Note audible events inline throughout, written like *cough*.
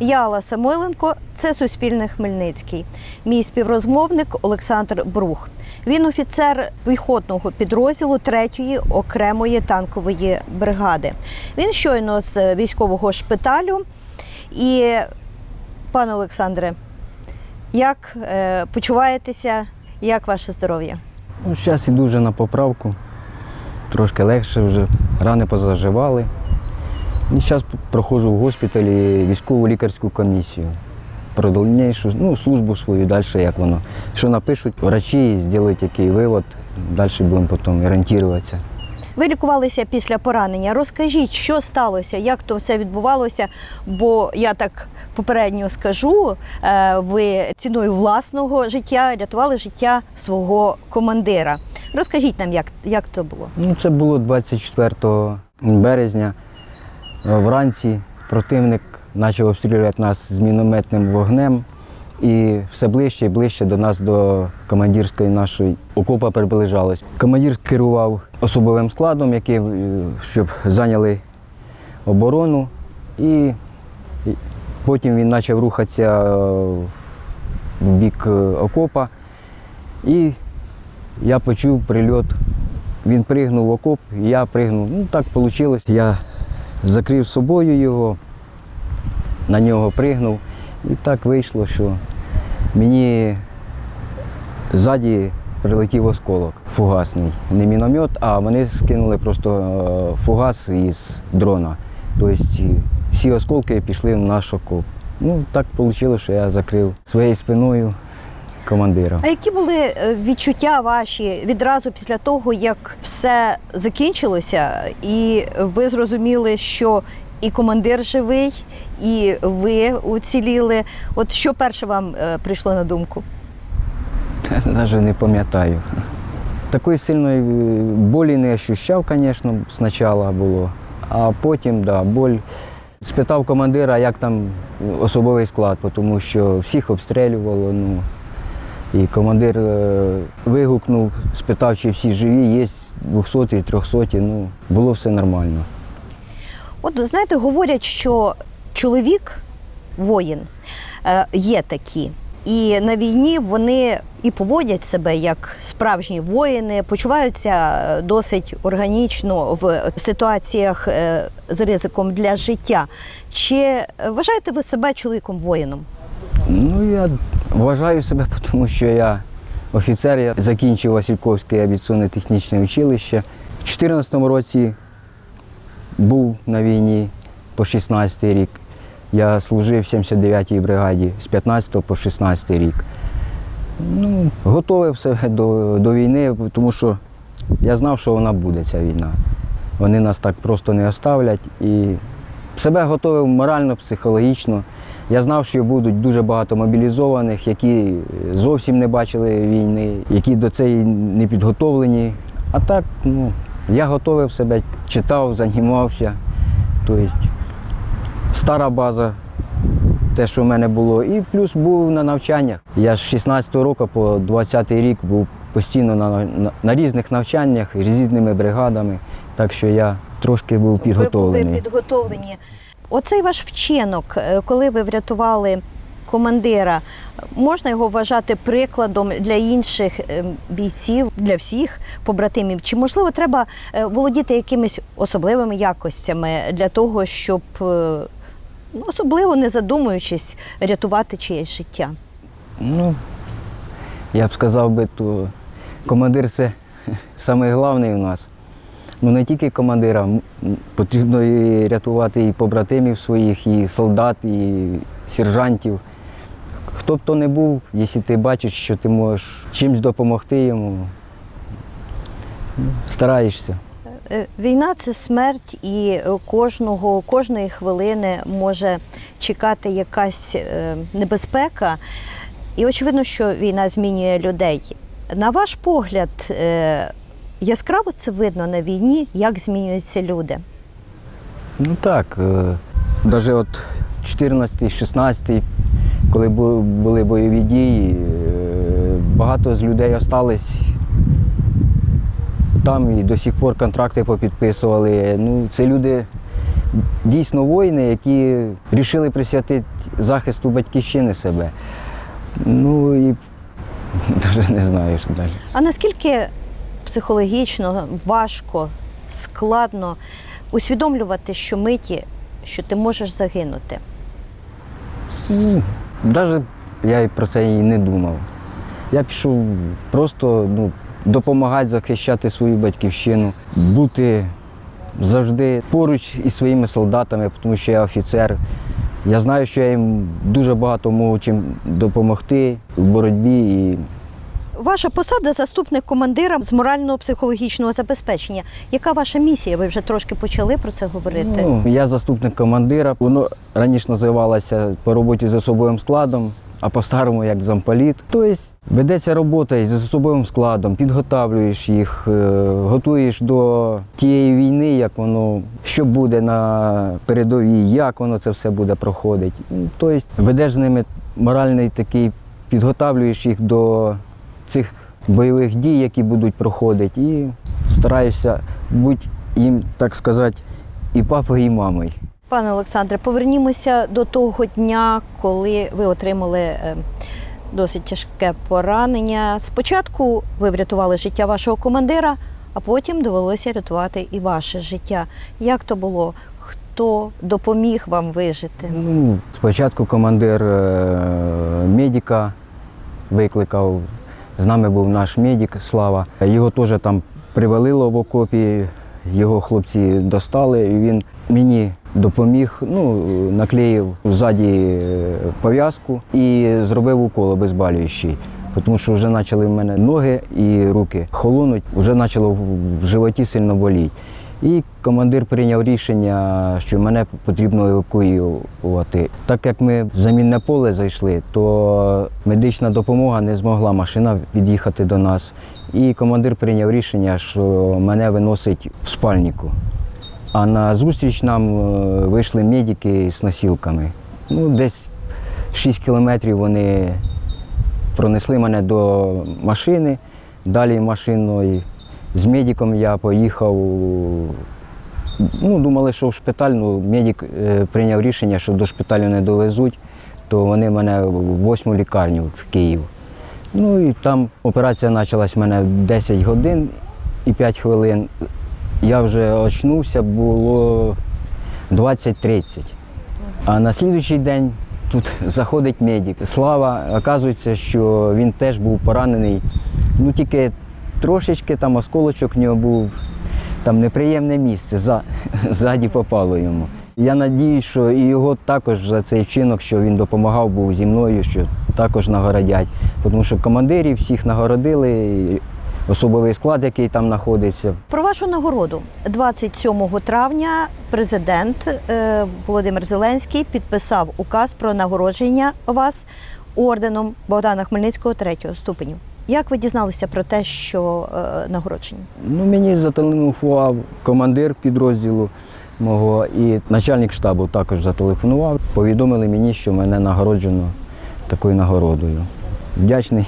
Я Алла Самойленко, це Суспільне Хмельницький. Мій співрозмовник Олександр Брух. Він офіцер піхотного підрозділу 3-ї окремої танкової бригади. Він щойно з військового шпиталю. І, пане Олександре, як е, почуваєтеся? Як ваше здоров'я? Ну, зараз іду вже на поправку. Трошки легше вже, рани позаживали. І зараз проходжу в госпіталі військову лікарську комісію. Про дальнішу ну, службу свою, далі як воно. Що напишуть, врачі зроблять який вивод, далі будемо потім орієнтуватися. Ви лікувалися після поранення. Розкажіть, що сталося, як то все відбувалося? Бо я так попередньо скажу, е, ви ціною власного життя рятували життя свого командира. Розкажіть нам, як, як то було? Ну, це було 24 березня. Е, Вранці противник почав обстрілювати нас з мінометним вогнем. І все ближче і ближче до нас, до командирської нашої окопа приближалось. Командир керував особовим складом, який, е, щоб зайняли оборону. І потім він почав рухатися е, в бік окопа. І я почув прильот. Він пригнув в окоп, і я пригнув. Ну так вийшло. Я закрив собою його, на нього пригнув. І так вийшло, що мені ззаді прилетів осколок фугасний. Не міномет, а вони скинули просто е, фугас із дрона. Тобто всі осколки пішли в наш окоп. Ну, так вийшло, що я закрив своєю спиною командира. А які були е, відчуття ваші відразу після того, як все закінчилося, і ви зрозуміли, що і командир живий, і ви уціліли? От що перше вам е, прийшло на думку? Навіть не пам'ятаю. Такої сильної е, болі не ощущав, звісно, спочатку було. А потім, да, боль. Спитав командира, як там особовий склад, тому що всіх обстрілювало. Ну, і командир е, вигукнув, спитав, чи всі живі, є 200 300 ну, було все нормально. От знаєте, говорять, що чоловік, воїн, е, є такі. І на війні вони і поводять себе як справжні воїни, почуваються е, досить органічно в ситуаціях з ризиком для життя. Чи вважаєте ви себе чоловіком воїном? Ну, я вважаю себе, *laughs* тому що я офіцер, я закінчив Васильковське авіаційне технічне училище. У 2014 році був на війні по 16 рік. Я служив в 79-й бригаді з 15 по 16 рік. Ну, готовив себе до, до війни, тому що я знав, що вона буде, ця війна. Вони нас так просто не оставлять. І себе готовив морально, психологічно. Я знав, що будуть дуже багато мобілізованих, які зовсім не бачили війни, які до цієї не підготовлені. А так, ну, я готовив себе, читав, займався. Тобто стара база, те, що в мене було, і плюс був на навчаннях. Я з 16 року по 20 рік був постійно на, на, на різних навчаннях різними бригадами, так що я трошки був Ви підготовлений. були підготовлені. Оцей ваш вчинок, е, коли ви врятували командира, можна його вважати прикладом для інших е, бійців, для всіх побратимів? Чи можливо треба е, володіти якимись особливими якостями для того, щоб ну, особливо не задумуючись, рятувати чиєсь життя? Ну, я б сказав би, то командир це *laughs* найголовніший у нас. Ну не тільки командира, потрібно і рятувати і побратимів своїх, і солдат, і сержантів. Хто б то не був, якщо ти бачиш, що ти можеш чимось допомогти йому, стараєшся. Е, Війна це смерть, і кожного, кожної хвилини може чекати якась е, небезпека. І очевидно, що війна змінює людей. На ваш погляд, е, яскраво це видно на війні, як змінюються люди. Ну так, навіть от 14-16, коли були бойові дії, е, багато з людей остались там і до сих пор контракти попідписували. Ну, це люди дійсно воїни, які вирішили присвятити захисту батьківщини себе. Ну і *laughs* навіть не знаю, що далі. А наскільки психологічно важко, складно усвідомлювати, що миті, що ти можеш загинути? Ну, Навіть я і про це і не думав. Я пішов просто ну, допомагати захищати свою батьківщину, бути завжди поруч із своїми солдатами, тому що я офіцер. Я знаю, що я їм дуже багато можу чим допомогти в боротьбі. І Ваша посада заступник командира з морально-психологічного забезпечення. Яка ваша місія? Ви вже трошки почали про це говорити. ну, я заступник командира. Воно раніше називалося по роботі з особовим складом, а по-старому як замполіт. Тобто ведеться робота із особовим складом, підготавлюєш їх, е, готуєш до тієї війни, як воно, що буде на передовій, як воно це все буде проходити. Ну, Тобто ведеш з ними моральний такий, підготавлюєш їх до цих бойових дій, які будуть проходити, і стараєшся бути їм, так сказати, і папою, і мамою. Пане Олександре, повернімося до того дня, коли ви отримали е, досить тяжке поранення. Спочатку ви врятували життя вашого командира, а потім довелося рятувати і ваше життя. Як то було? Хто допоміг вам вижити? Ну, спочатку командир е, медика викликав. З нами був наш медик Слава. Його теж там привалило в окопі, його хлопці достали, і він мені допоміг, ну, наклеїв ззаді е, пов'язку і зробив укол обезболюючий. Тому що вже почали в мене ноги і руки холонуть, вже почало в- в животі сильно боліти. І командир прийняв рішення, що мене потрібно евакуювати. Так як ми в замінне поле зайшли, то медична допомога не змогла машина під'їхати до нас. І командир прийняв рішення, що мене виносить в спальнику. А на зустріч нам е, вийшли медики з носілками. Ну, десь 6 кілометрів вони пронесли мене до машини, далі машиною. З медиком я поїхав. Ну, думали, що в шпиталь, ну, медик е, прийняв рішення, що до шпиталю не довезуть, то вони мене в восьму лікарню в Київ. Ну і там операція почалась в мене 10 годин і 5 хвилин. Я вже очнувся, було 20.30. А на слідуючий день тут *laughs* заходить медик. Слава, оказується, що він теж був поранений. Ну тільки трошечки там осколочок в нього був. Там неприємне місце, за, *laughs* ззаді попало йому. Я надію, що і його також за цей вчинок, що він допомагав, був зі мною, що також нагородять. Тому що командирів всіх нагородили, особовий склад, який там знаходиться. Про вашу нагороду 27 травня президент е, Володимир Зеленський підписав указ про нагородження вас орденом Богдана Хмельницького третього ступеню. Як ви дізналися про те, що е, нагородження? Ну, мені зателефонував командир підрозділу мого і начальник штабу також зателефонував. Повідомили мені, що мене нагороджено такою нагородою. Вдячний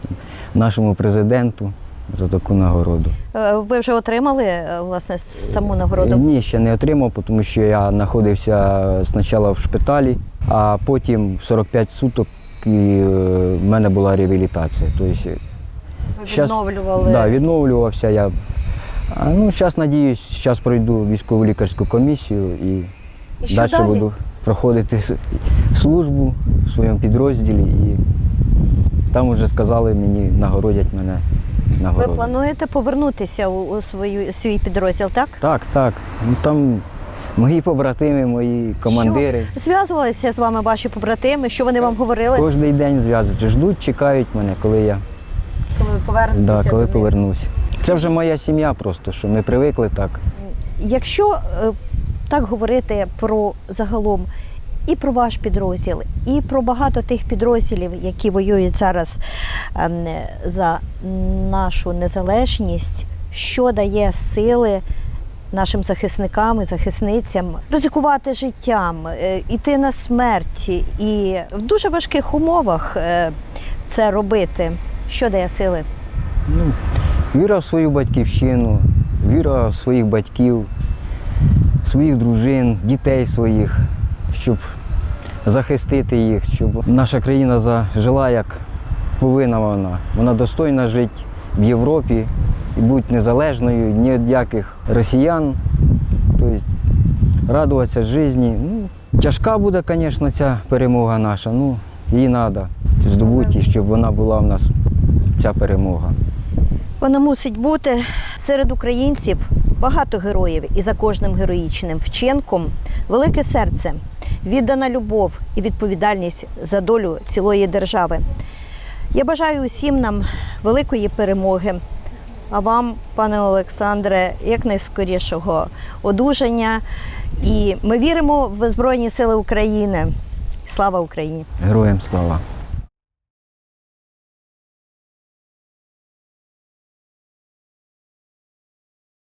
*laughs* нашому президенту за таку нагороду. Е, Ви вже отримали е, власне саму нагороду? Ні, ще не отримав, тому що я знаходився спочатку в шпиталі, а потім 45 суток і е, в мене була реабілітація. Тобто, щас- відновлювали. Да, відновлювався я. А, ну, зараз надіюсь, зараз пройду військову лікарську комісію і, І далі, буду проходити службу в своєму підрозділі. І там вже сказали мені, нагородять мене Ви плануєте повернутися у, у свою свій підрозділ, так? Так, так. Ну, там мої побратими, мої командири. Зв'язувалися з вами ваші побратими, що вони вам говорили, Кожен день зв'язуються, ждуть, чекають мене, коли я коли повернетеся да, до коли них? повернусь. Це вже моя сім'я просто, що ми привикли так. Якщо е, так говорити про загалом і про ваш підрозділ, і про багато тих підрозділів, які воюють зараз ем, за нашу незалежність, що дає сили нашим захисникам і захисницям ризикувати життям, е, іти на смерть і в дуже важких умовах е, це робити. Що дає сили? Ну, віра в свою батьківщину, віра в своїх батьків. своїх дружин, дітей своїх, щоб захистити їх, щоб наша країна зажила як повинна вона. Вона достойна жити в Європі і бути незалежною, ні від яких росіян. Тобто радуватися житті. Ну, тяжка буде, звісно, ця перемога наша. Ну, її треба здобути, щоб вона була в нас, ця перемога. Вона мусить бути серед українців багато героїв, і за кожним героїчним вчинком велике серце, віддана любов і відповідальність за долю цілої держави. Я бажаю усім нам великої перемоги. А вам, пане Олександре, якнайскорішого одужання. І ми віримо в Збройні Сили України. Слава Україні! Героям слава!